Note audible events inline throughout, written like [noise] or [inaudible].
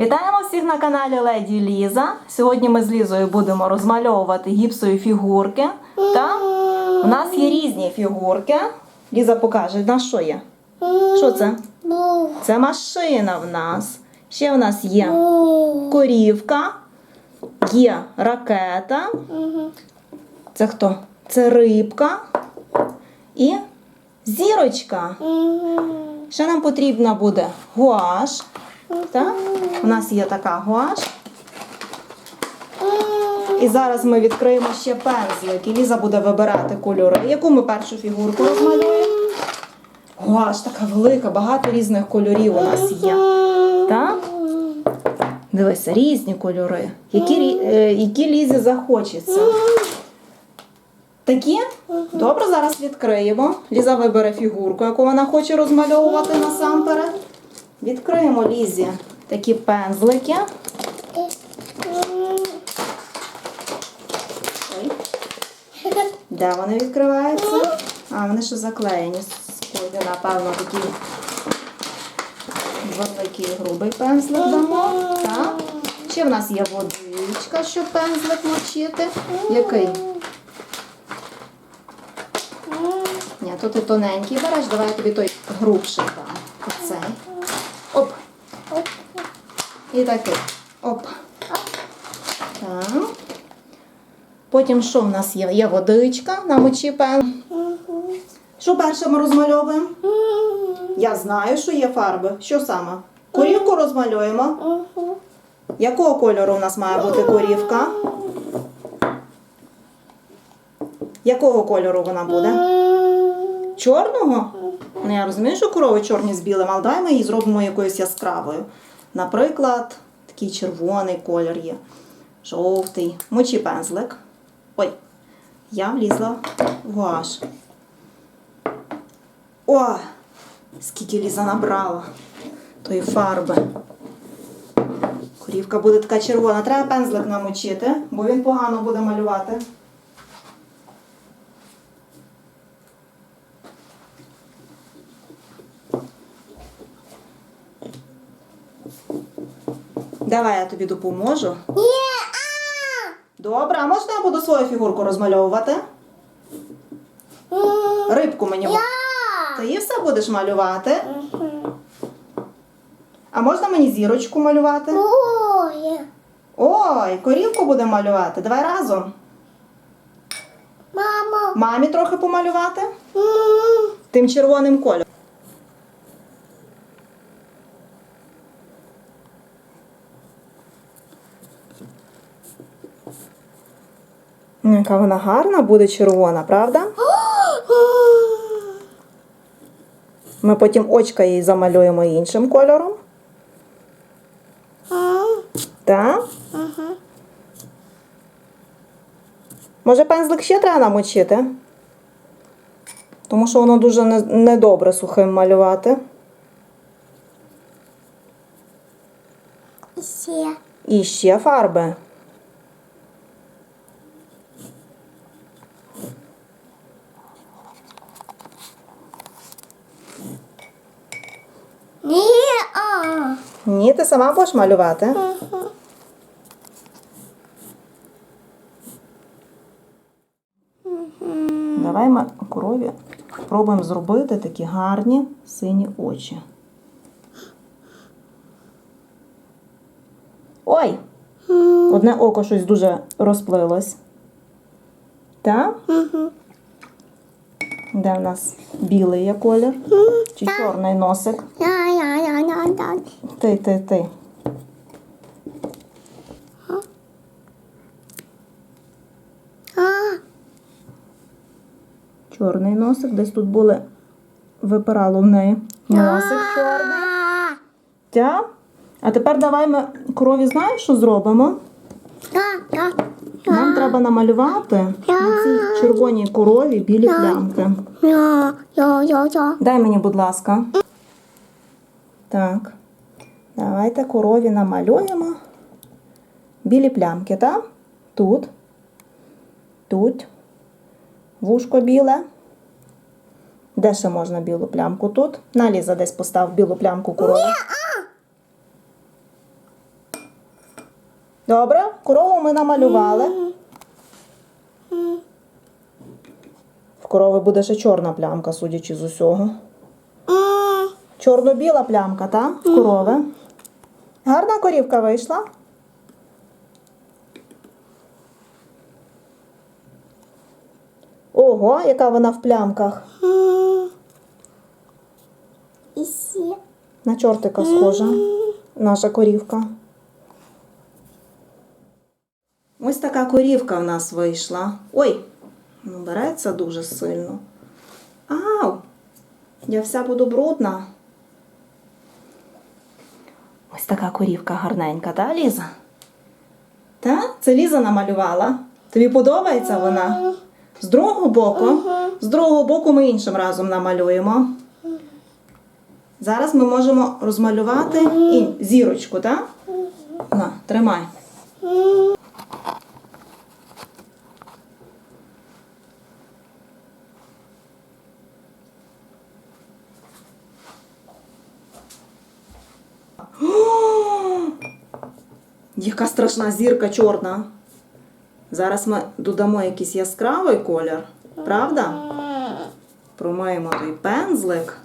Вітаємо всіх на каналі Леді Ліза. Сьогодні ми з Лізою будемо розмальовувати гіпсові фігурки. Та у нас є різні фігурки. Ліза покаже, на що є? Що це? Це машина в нас. Ще в нас є корівка, є ракета. Це хто? Це рибка і зірочка. Ще нам потрібна буде гуаш. Так? У нас є така гуаш. І зараз ми відкриємо ще пензлик. І Ліза буде вибирати кольори. Яку ми першу фігурку розмалюємо? Гуаш така велика, багато різних кольорів у нас є. Так? Дивися, різні кольори. Які, е, які Лізі захочеться. Такі? Добре, зараз відкриємо. Ліза вибере фігурку, яку вона хоче розмальовувати насамперед. Відкриємо Лізі такі пензлики. Де вони відкриваються? А, вони ще заклеєні. Сьогодні, напевно, такий великий грубий пензлик дамо. Так. Ще в нас є водичка, щоб пензлик мочити. Який? Ні, то ти тоненький береш, давай я тобі той грубший. Оцей. І такий. Оп. Так. Потім що в нас є? Є водичка, намочи пен. Що перше ми розмальовуємо? Я знаю, що є фарби. Що саме? Корівку розмалюємо. Якого кольору у нас має бути корівка? Якого кольору вона буде? Чорного? Ну, я розумію, що корови чорні з білим, але дай ми її зробимо якоюсь яскравою. Наприклад, такий червоний колір є. Жовтий. Мочи пензлик. Ой, я влізла в гуаш. О! Скільки Ліза набрала тої фарби. Корівка буде така червона. Треба пензлик намочити, бо він погано буде малювати. Давай я тобі допоможу. Добре, а можна я буду свою фігурку розмальовувати? Рибку мені. Ти її все будеш малювати? А можна мені зірочку малювати? Ой, корівку будемо малювати. Давай разом. Мама. Мамі трохи помалювати. Тим червоним кольором. Яка вона гарна буде червона, правда? Ми потім очка їй замалюємо іншим кольором. Так? Може, пензлик ще треба намочити? Тому що воно дуже недобре сухим малювати. Ще. І ще фарби. Ні. А. Ні, ти сама будеш малювати. Давай ми корові спробуємо зробити такі гарні сині очі. Ой! Одне око щось дуже розплилось. Так? Де в нас білий є колір? Чи чорний носик? Ти, ти, ти. Чорний носик. Десь тут були випирало в неї. Носик чорний. А. Тя. А тепер давай ми корові знаєш, що зробимо? Я, я. Нам треба намалювати на цій червоній корові білі плямки. Дай мені, будь ласка. Так. Давайте корові намалюємо білі плямки, так? Тут. Тут. Вушко біле. Де ще можна білу плямку? Тут. На Ліза десь постав білу плямку корові. Добре, корову ми намалювали. В корови буде ще чорна плямка, судячи з усього. Чорно-біла плямка, так? В корови. Гарна корівка вийшла. Ого, яка вона в плямках. На чортика схожа. Наша корівка. Ось така корівка в нас вийшла. Ой, ну береться дуже сильно. Ау! Я вся буду брудна. Ось така корівка гарненька, та, Ліза? Та? Це Ліза намалювала. Тобі подобається вона? З другого боку? З другого боку ми іншим разом намалюємо. Зараз ми можемо розмалювати і зірочку, так? На, тримай. Яка страшна зірка чорна. Зараз ми додамо якийсь яскравий колір, правда? Промиємо той пензлик.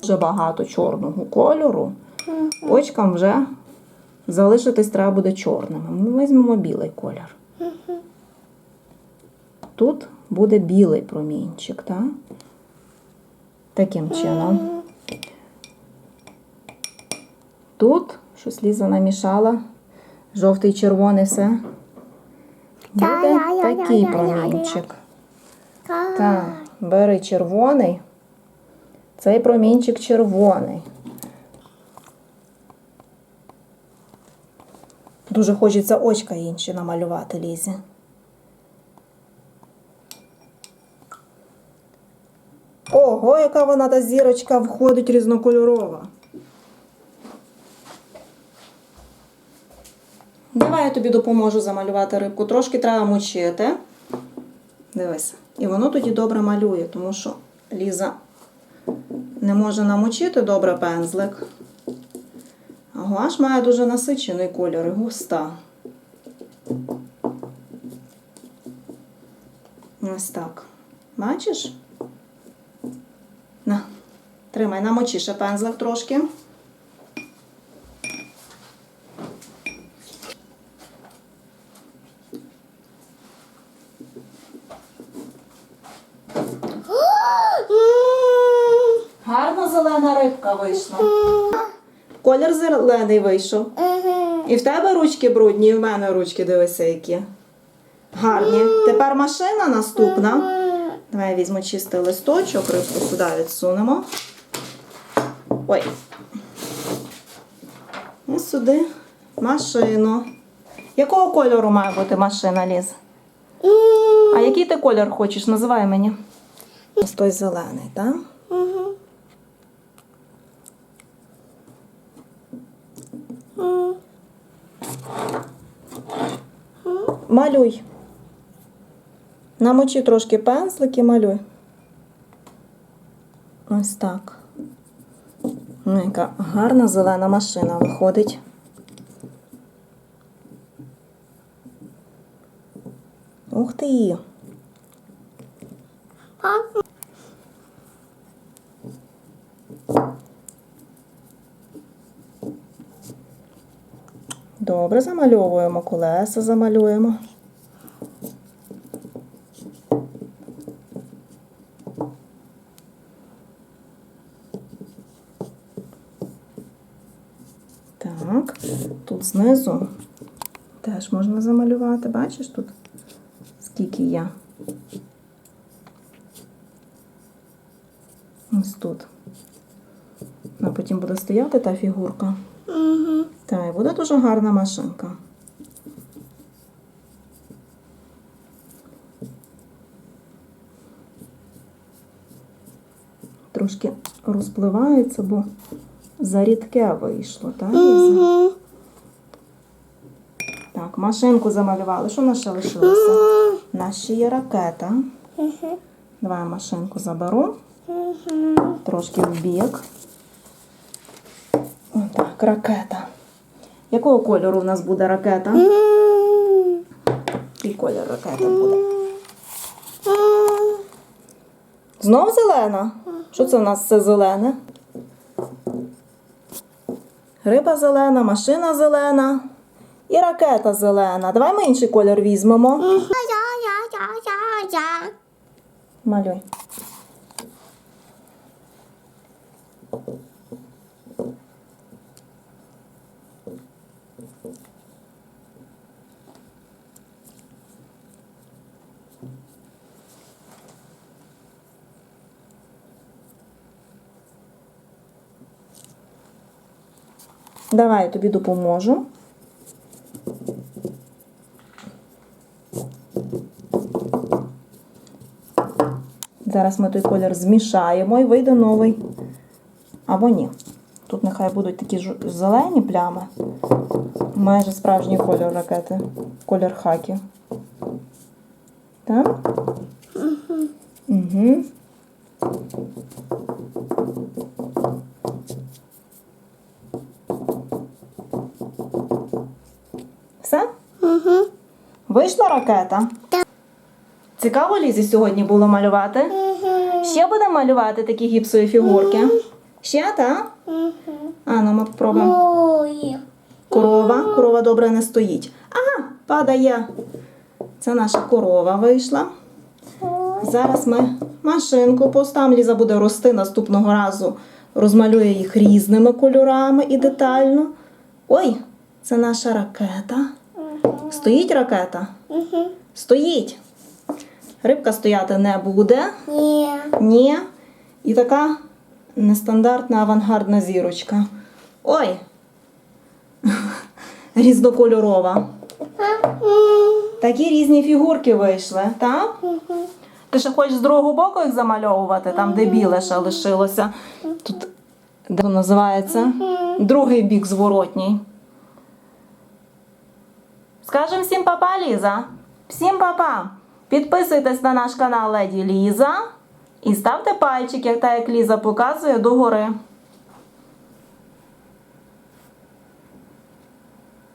Дуже багато чорного кольору. Очкам вже залишитись треба буде чорними. Ми візьмемо білий колір. Тут буде білий промінчик, так? Таким чином. Тут щось Ліза намішала. Жовтий, червоний все. Буде такий промінчик. Так, бери червоний. Цей промінчик червоний. Дуже хочеться очка інші намалювати Лізі. Ого, яка вона та зірочка входить різнокольорова. Давай я тобі допоможу замалювати рибку. Трошки треба мочити. Дивись. І воно тоді добре малює, тому що Ліза не може намочити добре пензлик. А гуаш має дуже насичений кольор і густа. Ось так. Бачиш? На, тримай, намочи ще пензлик трошки. М, Гарна зелена рибка вийшла. Колір зелений вийшов. І в тебе ручки брудні, і в мене ручки дивися які. Гарні. Тепер машина наступна. Давай я візьму чистий листочок, рибку сюди відсунемо. Ой. І сюди машину. Якого кольору має бути машина, Ліз? А який ти колір хочеш? Називай мені. Ось той зелений, так? Малюй. Намочи трошки пензлик і малюй. Ось так. Ну, яка гарна зелена машина виходить. Ух ти! Добре, замальовуємо колеса, замалюємо. Так, тут знизу теж можна замалювати. Бачиш тут, скільки є? Ось тут. А потім буде стояти та фігурка. мгм. Так, і буде дуже гарна машинка. Трошки розпливається, бо зарідке вийшло, так? Ліза? Так, машинку замалювали. Що в нас ще лишилося? У нас ще є ракета. Давай машинку заберу. Трошки в бік. Отак, ракета. Якого кольору в нас буде ракета? Який колір ракети буде? Знов зелена? Що це в нас все зелене? Риба зелена, машина зелена і ракета зелена. Давай ми інший колір візьмемо. Малюй. Давай я тобі допоможу. Зараз ми той колір змішаємо і вийде новий. Або ні. Тут нехай будуть такі зелені плями. Майже справжній кольор ракети. Колір хакі. Так? Угу. Все? Мгм. Вийшла ракета? Так. Цікаво Лізі сьогодні було малювати? Мгм. Ще будемо малювати такі гіпсові фігурки. Ще, так? Мгм. А, ну ми попробуємо. Ой. Корова. Корова добре не стоїть. Ага, падає. Це наша корова вийшла. Зараз ми машинку поставимо. Ліза буде рости наступного разу. Розмалює їх різними кольорами і детально. Ой, це наша ракета. Стоїть ракета? Стоїть. Рибка стояти не буде. Ні. Ні. І така нестандартна авангардна зірочка. Ой! [laughs] Різнокольорова. Такі різні фігурки вийшли, так? Ти ще хочеш з другого боку їх замальовувати, там, де біле ще лишилося. Тут де називається? Другий бік зворотній. Скажем всім папа, Ліза. Всім папа. Підписуйтесь на наш канал Леді Ліза і ставте пальчик, як та як Ліза показує, догори.